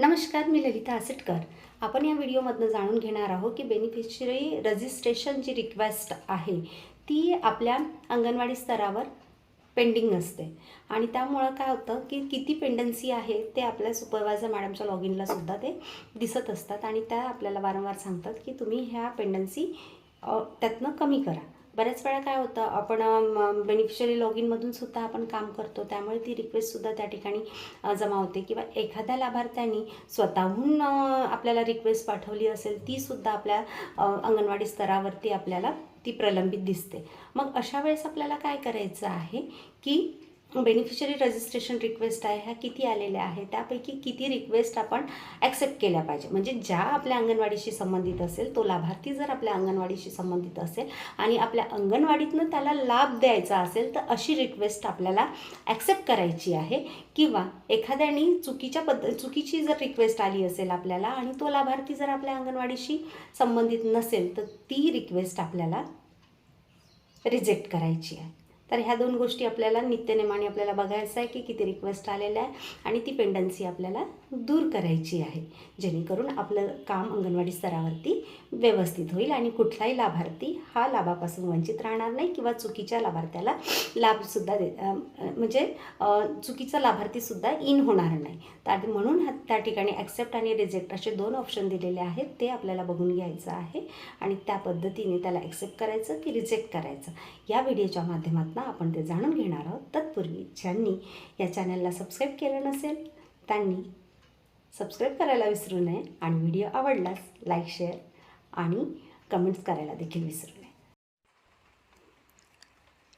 नमस्कार मी ललिता आसटकर. आपण या व्हिडिओमधनं जाणून घेणार आहोत की बेनिफिशरी रजिस्ट्रेशन जी रिक्वेस्ट आहे ती आपल्या अंगणवाडी स्तरावर पेंडिंग असते आणि त्यामुळं काय होतं की किती पेंडन्सी आहे ते आपल्या सुपरवायझर मॅडमच्या लॉग इनला सुद्धा ते दिसत असतात. आणि त्या आपल्याला वारंवार सांगतात की तुम्ही ह्या पेंडन्सी त्यातनं कमी करा. बऱ्याच वेळा काय होतं आपण बेनिफिशरी लॉग इनमधून सुद्धा आपण काम करतो. त्यामुळे ती रिक्वेस्टसुद्धा त्या ठिकाणी जमा होते. किंवा एखाद्या लाभार्थ्यांनी स्वतःहून आपल्याला रिक्वेस्ट पाठवली असेल तीसुद्धा आपल्या अंगणवाडी स्तरावरती आपल्याला ती प्रलंबित दिसते. मग अशा वेळेस आपल्याला काय करायचं आहे की बेनिफिशरी रजिस्ट्रेशन रिक्वेस्ट आहे ह्या किती आलेल्या आहे त्यापैकी किती रिक्वेस्ट आपण ॲक्सेप्ट केल्या पाहिजे? म्हणजे ज्या आपल्या अंगणवाडीशी संबंधित असेल तो लाभार्थी जर आपल्या अंगणवाडीशी संबंधित असेल आणि आपल्या अंगणवाडीतनं त्याला लाभ द्यायचा असेल तर अशी रिक्वेस्ट आपल्याला ॲक्सेप्ट करायची आहे. किंवा एखाद्याने चुकीच्या पद्ध चुकीची जर रिक्वेस्ट आली असेल आपल्याला आणि तो लाभार्थी जर आपल्या अंगणवाडीशी संबंधित नसेल तर ती रिक्वेस्ट आपल्याला रिजेक्ट करायची आहे. तर ह्या दोन गोष्टी आपल्याला नित्यनेमाने आपल्याला बघायचं आहे की किती रिक्वेस्ट आलेल्या आहे आणि ती पेंडन्सी आपल्याला दूर करायची आहे. जेणेकरून आपलं काम अंगणवाडी स्तरावरती व्यवस्थित होईल आणि कुठलाही लाभार्थी हा लाभापासून वंचित राहणार नाही किंवा चुकीच्या लाभार्थ्याला लाभसुद्धा दे म्हणजे चुकीचा लाभार्थीसुद्धा इन होणार नाही. तर म्हणून त्या ठिकाणी ॲक्सेप्ट आणि रिजेक्ट असे दोन ऑप्शन दिलेले आहेत ते आपल्याला बघून घ्यायचं आहे आणि त्या पद्धतीने त्याला ॲक्सेप्ट करायचं की रिजेक्ट करायचं. या व्हिडिओच्या माध्यमातून आपण ते जाणून घेणार आहोत. तत्पूर्वी ज्यांनी या चॅनलला सबस्क्राईब केलं नसेल त्यांनी सबस्क्राईब करायला विसरू नये आणि व्हिडिओ आवडलास लाईक शेअर आणि कमेंट्स करायला देखील विसरू नये.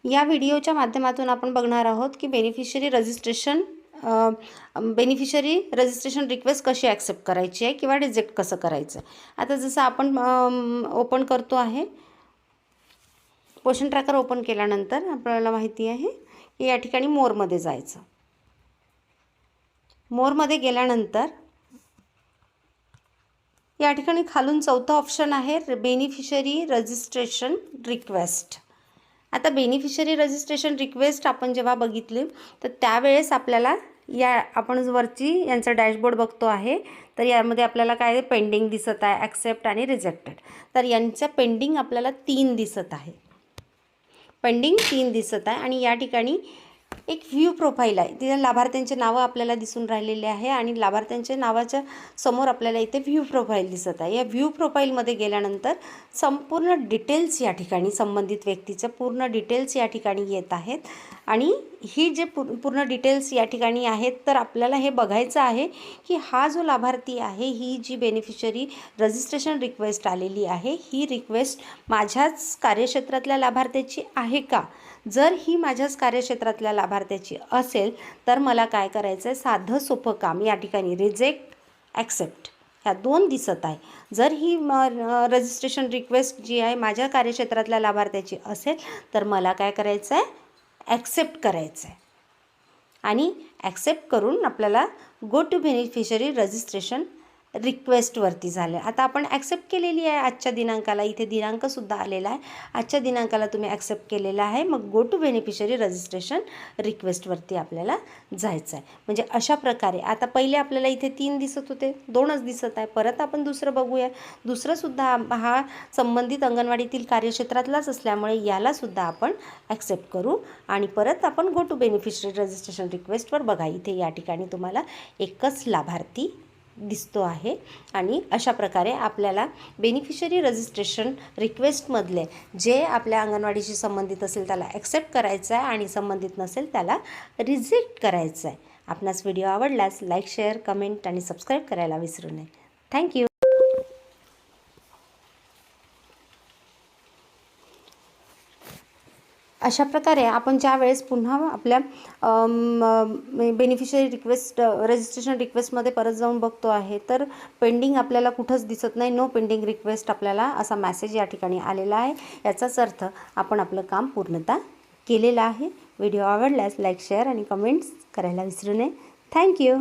या व्हिडिओच्या माध्यमातून आपण बघणार आहोत की beneficiary registration beneficiary registration request कशी ॲक्सेप्ट करायची आहे किंवा रिजेक्ट कसं करायचं आता जसं आपण ओपन करतो आहे पोषण ट्रॅकर ओपन केल्यानंतर आपल्याला माहिती आहे की या ठिकाणी मोरमध्ये जायचं. मोरमध्ये गेल्यानंतर या ठिकाणी खालून चौथा ऑप्शन आहे बेनिफिशरी रजिस्ट्रेशन रिक्वेस्ट आता बेनिफिशरी रजिस्ट्रेशन रिक्वेस्ट आपण जेव्हा बघितली तर त्यावेळेस आपल्याला या आपण वरची यांचा डॅशबोर्ड बघतो आहे तर यामध्ये आपल्याला काय पेंडिंग दिसत आहे ॲक्सेप्ट आणि रिजेक्टेड तर यांच्या पेंडिंग आपल्याला तीन दिसत आहे. पेंडिंग तीन दिसत आहे. आणि या ठिकाणी एक व्ह्यू प्रोफाईल आहे. तिथे लाभार्थ्यांचे नावं आपल्याला दिसून राहिलेले आहे आणि लाभार्थ्यांच्या नावाच्या समोर आपल्याला इथे व्ह्यू प्रोफाईल दिसत आहे. या व्ह्यू प्रोफाईलमध्ये गेल्यानंतर संपूर्ण डिटेल्स या ठिकाणी संबंधित व्यक्तीचं पूर्ण डिटेल्स या ठिकाणी येत आहेत. आणि ही जे पूर पूर्ण डिटेल्स या ठिकाणी आहेत तर आपल्याला हे बघायचं आहे की हा जो लाभार्थी आहे ही जी बेनिफिशरी रजिस्ट्रेशन रिक्वेस्ट आलेली आहे ही रिक्वेस्ट माझ्याच कार्यक्षेत्रातल्या लाभार्थ्याची आहे का? जर ही माझ्याच कार्यक्षेत्रातल्या लाभार्थ्याची असेल तर मला काय करायचं आहे साधं सोपं काम या ठिकाणी. रिजेक्ट ॲक्सेप्ट ह्या दोन दिसत आहे. जर ही म रजिस्ट्रेशन रिक्वेस्ट जी आहे माझ्या कार्यक्षेत्रातल्या लाभार्थ्याची असेल तर मला काय करायचं आहे ॲक्सेप्ट करायचं आहे आणि ॲक्सेप्ट करून आपल्याला गो टू बेनिफिशरी रजिस्ट्रेशन रिक्वेस्टवरती झालं. आता आपण ॲक्सेप्ट केलेली आहे आजच्या दिनांकाला. इथे दिनांकसुद्धा आलेला आहे. आजच्या दिनांकाला तुम्ही ॲक्सेप्ट केलेला आहे. मग गो टू बेनिफिशरी रजिस्ट्रेशन रिक्वेस्टवरती आपल्याला जायचं आहे. म्हणजे अशा प्रकारे. आता पहिले आपल्याला इथे तीन दिसत होते. दोनच दिसत आहे. परत आपण दुसरं बघूया. दुसरंसुद्धा हा संबंधित अंगणवाडीतील कार्यक्षेत्रातलाच असल्यामुळे यालासुद्धा आपण ॲक्सेप्ट करू. आणि परत आपण गो टू बेनिफिशरी रजिस्ट्रेशन रिक्वेस्टवर बघा. इथे या ठिकाणी तुम्हाला एकच लाभार्थी दिसतो आहे आणि अशा प्रकारे आपल्याला बेनिफिशरी रजिस्ट्रेशन रिक्वेस्टमधले जे आपल्या अंगणवाडीशी संबंधित असेल त्याला ॲक्सेप्ट करायचं आहे आणि संबंधित नसेल त्याला रिजेक्ट करायचं आहे. आपणास व्हिडिओ आवडल्यास लाईक शेअर कमेंट आणि सबस्क्राईब करायला विसरू नये. थँक्यू अशा प्रकारे आपण ज्या वेळेस पुन्हा आपल्या बेनिफिशरी रिक्वेस्ट रजिस्ट्रेशन रिक्वेस्टमध्ये परत जाऊन बघतो आहे तर पेंडिंग आपल्याला कुठंच दिसत नाही. नो पेंडिंग रिक्वेस्ट आपल्याला असा मॅसेज या ठिकाणी आलेला आहे. याचाच अर्थ आपण आपलं काम पूर्णतः केलेलं आहे. व्हिडिओ आवडल्यास लाईक शेअर आणि कमेंट्स करायला विसरू नये. थँक्यू